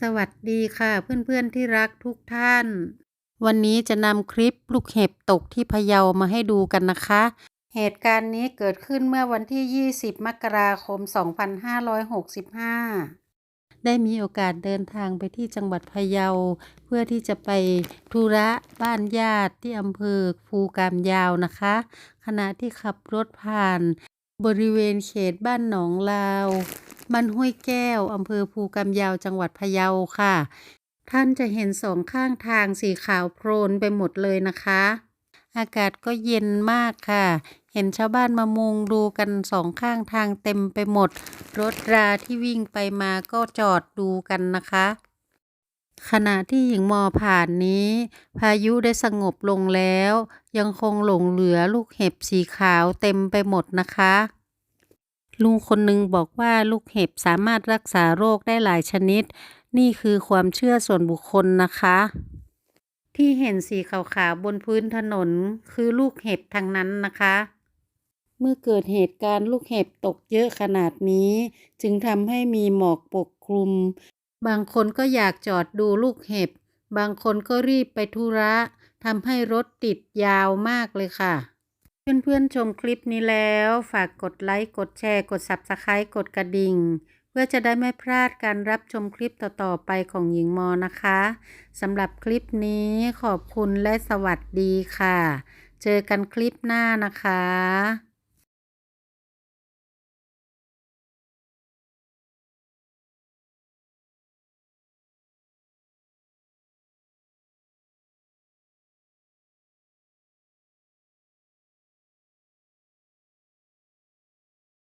สวัสดีค่ะเพื่อนๆที่รักทุกท่าน วันนี้จะนำคลิปลูกเห็บตกที่พะเยามาให้ดูกันนะคะ เหตุการณ์นี้เกิดขึ้นเมื่อวันที่ 20 มกราคม 2565 ได้มีโอกาสเดินทางไปที่จังหวัดพะเยา เพื่อที่จะไปธุระบ้านญาติที่อำเภอภูกามยาวนะคะ ขณะที่ขับรถผ่าน บริเวณเขตบ้านหนองลาวบ้านห้วยแก้วอำเภอภูกำยาวจังหวัดพะเยาค่ะ ท่านจะเห็นสองข้างทางสีขาวโพลนไปหมดเลยนะคะ อากาศก็เย็นมากค่ะ เห็นชาวบ้านมามุงดูกันสองข้างทางเต็มไปหมด รถราที่วิ่งไปมาก็จอดดูกันนะคะ ขณะที่หญิงมอผ่านนี้ พายุได้สงบลงแล้ว ยังคงหลงเหลือลูกเห็บสีขาวเต็มไปหมดนะคะ ลุงคนหนึ่งบอกว่าลูกเห็บสามารถรักษาโรคได้หลายชนิด นี่คือความเชื่อส่วนบุคคลนะคะ ที่เห็นสีขาวๆบนพื้นถนนคือลูกเห็บทั้งนั้นนะคะเมื่อเกิดเหตุการณ์ลูกเห็บตกเยอะขนาดนี้ จึงทำให้มีหมอกปกคลุม บางคนก็อยากจอดดูลูกเห็บ บางคนก็รีบไปธุระทำให้รถติดยาวมากเลยค่ะ เพื่อนๆชมคลิปนี้แล้ว ฝากกดไลค์ กดแชร์ กด Subscribe กดกระดิ่ง เพื่อจะได้ไม่พลาดการรับชมคลิปต่อๆไปของหญิงมอนะคะสำหรับคลิปนี้ขอบคุณและสวัสดีค่ะ เจอกันคลิปหน้านะคะ